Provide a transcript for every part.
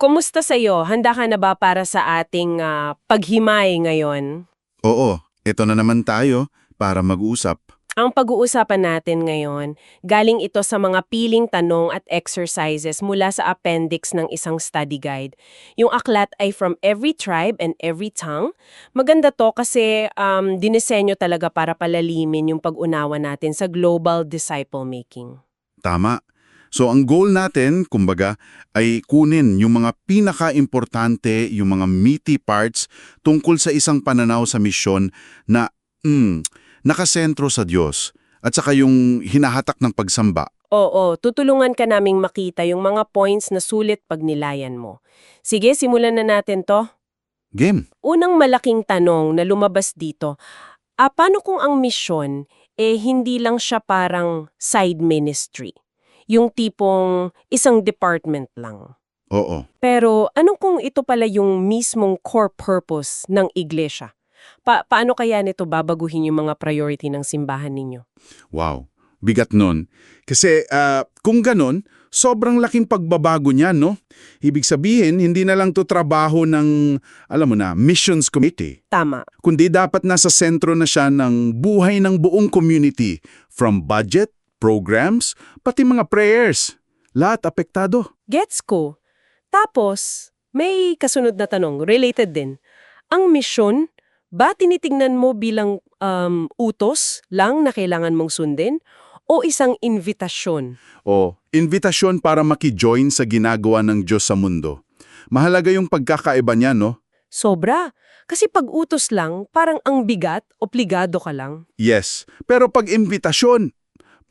Kumusta sa'yo? Handa ka na ba para sa ating ah, paghimay ngayon? Oo, ito na naman tayo para mag-usap. Ang pag-uusapan natin ngayon, galing ito sa mga piling tanong at exercises mula sa appendix ng isang study guide. Yung aklat ay from every tribe and every tongue. Maganda to kasi um, dinisenyo talaga para palalimin yung pag-unawa natin sa global disciple making. Tama. So ang goal natin, kumbaga, ay kunin yung mga pinaka-importante, yung mga meaty parts tungkol sa isang pananaw sa misyon na mm, nakasentro sa Diyos at saka yung hinahatak ng pagsamba. Oo, tutulungan ka naming makita yung mga points na sulit pag nilayan mo. Sige, simulan na natin to. Game. Unang malaking tanong na lumabas dito, ah, paano kung ang misyon, eh hindi lang siya parang side ministry? Yung tipong isang department lang. Oo. Pero anong kung ito pala yung mismong core purpose ng iglesia? Pa paano kaya nito babaguhin yung mga priority ng simbahan ninyo? Wow. Bigat nun. Kasi ah, kung ganon, sobrang laking pagbabago niya, no? Ibig sabihin, hindi na lang to trabaho ng, alam mo na, missions committee. Tama. kundi dapat nasa sentro na siya ng buhay ng buong community, from budget, programs, pati mga prayers. Lahat apektado. Gets ko. Tapos, may kasunod na tanong, related din. Ang misyon, ba tinitingnan mo bilang um, utos lang na kailangan mong sundin? O isang invitasyon? O invitasyon para makijoin sa ginagawa ng Diyos sa mundo. Mahalaga yung pagkakaiba niya, no? Sobra. Kasi pag utos lang, parang ang bigat, obligado ka lang. Yes. Pero pag invitasyon,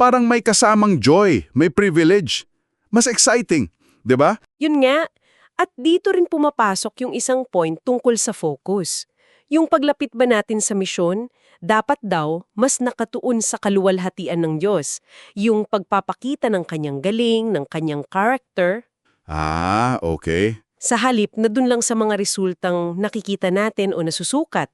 parang may kasamang joy, may privilege. Mas exciting, 'di ba? Yun nga. At dito rin pumapasok yung isang point tungkol sa focus. Yung paglapit ba natin sa misyon, dapat daw mas nakatuon sa kaluwalhatian ng Diyos. Yung pagpapakita ng kanyang galing, ng kanyang character, Ah, okay. sa halip na dun lang sa mga resultang nakikita natin o nasusukat.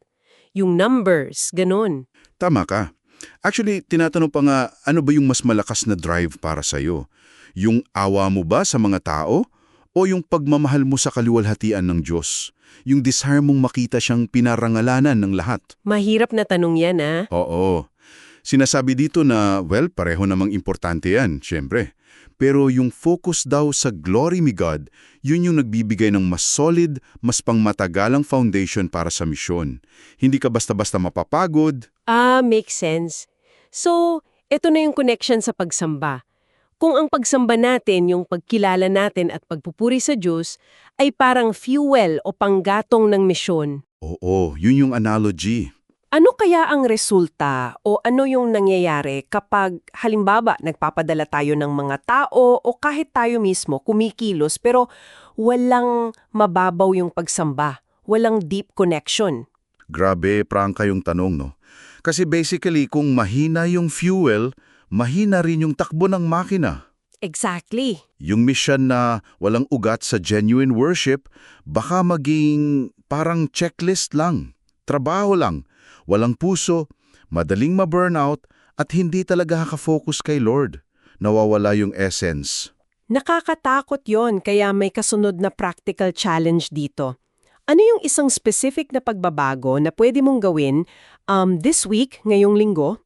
Yung numbers, ganun. Tama ka. Actually, tinatanong pa nga, ano ba yung mas malakas na drive para sa'yo? Yung awa mo ba sa mga tao? O yung pagmamahal mo sa kaliwalhatian ng Diyos? Yung desire mong makita siyang pinarangalanan ng lahat? Mahirap na tanong yan, ah. Oo. Sinasabi dito na, well, pareho namang importante yan, syempre. Pero yung focus daw sa glory ni God, yun yung nagbibigay ng mas solid, mas pangmatagalang foundation para sa misyon. Hindi ka basta-basta mapapagod, Ah, makes sense. So, ito na yung connection sa pagsamba. Kung ang pagsamba natin, yung pagkilala natin at pagpupuri sa Diyos, ay parang fuel o panggatong ng misyon, Oo, yun yung analogy. ano kaya ang resulta o ano yung nangyayari kapag halimbawa nagpapadala tayo ng mga tao o kahit tayo mismo kumikilos pero walang mababaw yung pagsamba, walang deep connection? Grabe, prangka yung tanong, no? Kasi basically, kung mahina yung fuel, mahina rin yung takbo ng makina. Exactly. Yung mission na walang ugat sa genuine worship, baka maging parang checklist lang, trabaho lang, walang puso, madaling ma-burnout, at hindi talaga nakafocus kay Lord. Nawawala yung essence. Nakakatakot yon kaya may kasunod na practical challenge dito. Ano yung isang specific na pagbabago na pwede mong gawin um, this week, ngayong linggo?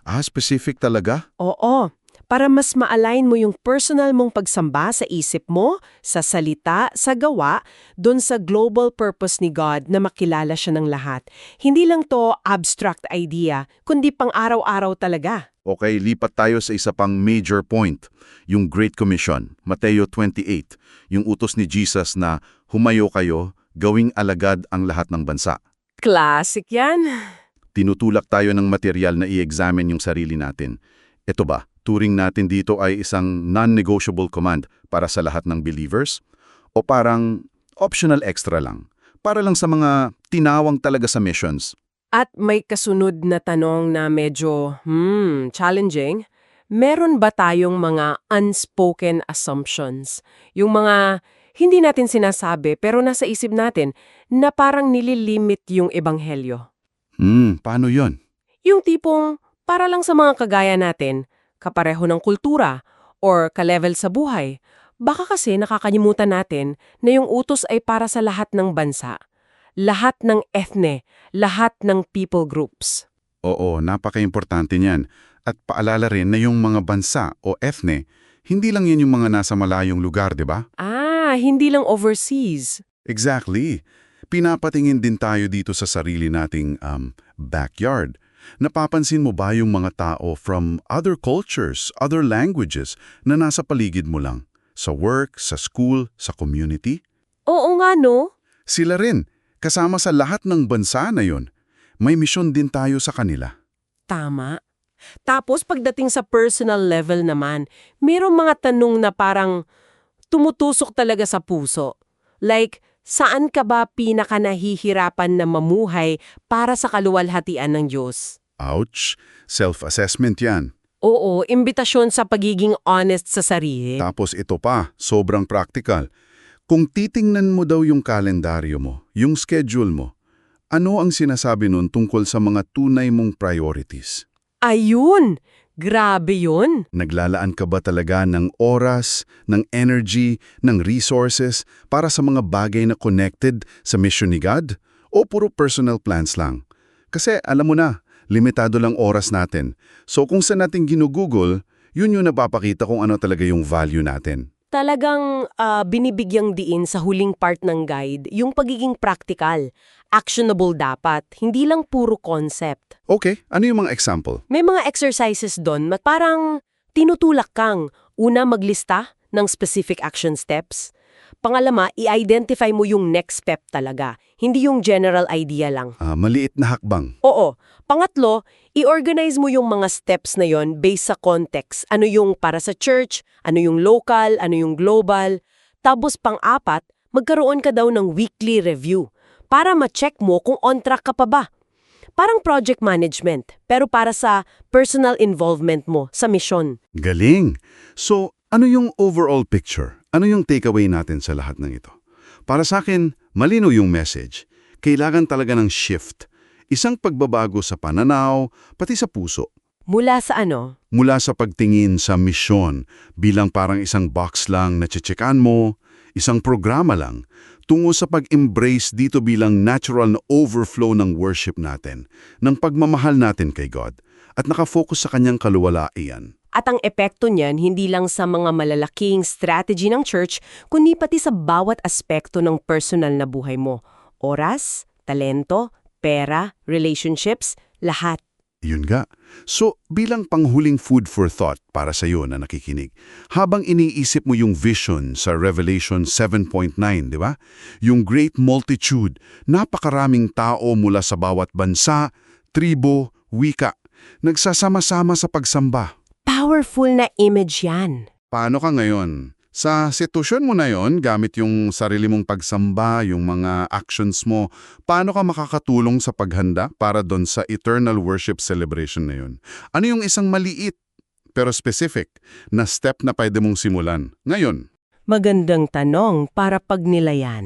Ah, specific talaga? Oo, para mas ma-align mo yung personal mong pagsamba sa isip mo, sa salita, sa gawa, dun sa global purpose ni God na makilala siya ng lahat. Hindi lang to abstract idea, kundi pang araw-araw talaga. Okay, lipat tayo sa isa pang major point, yung Great Commission, Mateo 28, yung utos ni Jesus na humayo kayo, gawing alagad ang lahat ng bansa. Classic yan. Tinutulak tayo ng material na i-examine yung sarili natin. Ito ba, turing natin dito ay isang non-negotiable command para sa lahat ng believers? O parang optional extra lang, para lang sa mga tinawang talaga sa missions? At may kasunod na tanong na medyo, hmm, challenging. Meron ba tayong mga unspoken assumptions? Yung mga hindi natin sinasabi pero nasa isip natin na parang nililimit yung ebanghelyo. Hmm, paano yon? Yung tipong para lang sa mga kagaya natin, kapareho ng kultura, or ka-level sa buhay, Baka kasi nakakalimutan natin na yung utos ay para sa lahat ng bansa, lahat ng ethne, lahat ng people groups. Oo, napaka-importante niyan. At paalala rin na yung mga bansa o ethne, hindi lang yan yung mga nasa malayong lugar, di ba? Ah, hindi lang overseas. Exactly. Pinapatingin din tayo dito sa sarili nating um, backyard. Napapansin mo ba yung mga tao from other cultures, other languages na nasa paligid mo lang? Sa work, sa school, sa community? Oo nga no? Sila rin, kasama sa lahat ng bansa na yon. May misyon din tayo sa kanila. Tama. Tapos pagdating sa personal level naman, mayroong mga tanong na parang tumutusok talaga sa puso. Like, saan ka ba pinaka nahihirapan na mamuhay para sa kaluwalhatian ng Diyos? Ouch! Self-assessment yan. Oo, imbitasyon sa pagiging honest sa sarili. Tapos ito pa, sobrang practical. Kung titingnan mo daw yung kalendaryo mo, yung schedule mo, ano ang sinasabi nun tungkol sa mga tunay mong priorities? Ayun! Grabe yun! Naglalaan ka ba talaga ng oras, ng energy, ng resources para sa mga bagay na connected sa mission ni God? O puro personal plans lang? Kasi alam mo na, limitado lang oras natin. So kung saan natin ginugugol, yun yung napapakita kung ano talaga yung value natin. Talagang ah, binibigyang diin sa huling part ng guide yung pagiging practical. Actionable dapat, hindi lang puro concept. Okay, ano yung mga example? May mga exercises doon parang tinutulak kang una maglista ng specific action steps. Pangalama, i-identify mo yung next step talaga, hindi yung general idea lang. Ah, maliit na hakbang. Oo. Pangatlo, i-organize mo yung mga steps na yon based sa context. Ano yung para sa church, ano yung local, ano yung global. Tapos pang-apat, magkaroon ka daw ng weekly review para ma-check mo kung on track ka pa ba. Parang project management, pero para sa personal involvement mo sa mission. Galing! So, ano yung overall picture? Ano yung takeaway natin sa lahat ng ito? Para sa akin, malino yung message. Kailangan talaga ng shift. Isang pagbabago sa pananaw, pati sa puso. Mula sa ano? Mula sa pagtingin sa misyon bilang parang isang box lang na tsitsekan mo, isang programa lang, tungo sa pag-embrace dito bilang natural na overflow ng worship natin, ng pagmamahal natin kay God, at nakafocus sa kanyang kaluwalaian. At ang epekto niyan hindi lang sa mga malalaking strategy ng church, kundi pati sa bawat aspekto ng personal na buhay mo. Oras, talento, pera, relationships, lahat. Yun nga. So, bilang panghuling food for thought para sa iyo na nakikinig, habang iniisip mo yung vision sa Revelation 7.9, di ba? Yung great multitude, napakaraming tao mula sa bawat bansa, tribo, wika, nagsasama-sama sa pagsamba. Powerful na image yan. Paano ka ngayon? Sa sitwasyon mo na yon, gamit yung sarili mong pagsamba, yung mga actions mo, paano ka makakatulong sa paghanda para doon sa eternal worship celebration na yun? Ano yung isang maliit pero specific na step na pwede mong simulan ngayon? Magandang tanong para pagnilayan.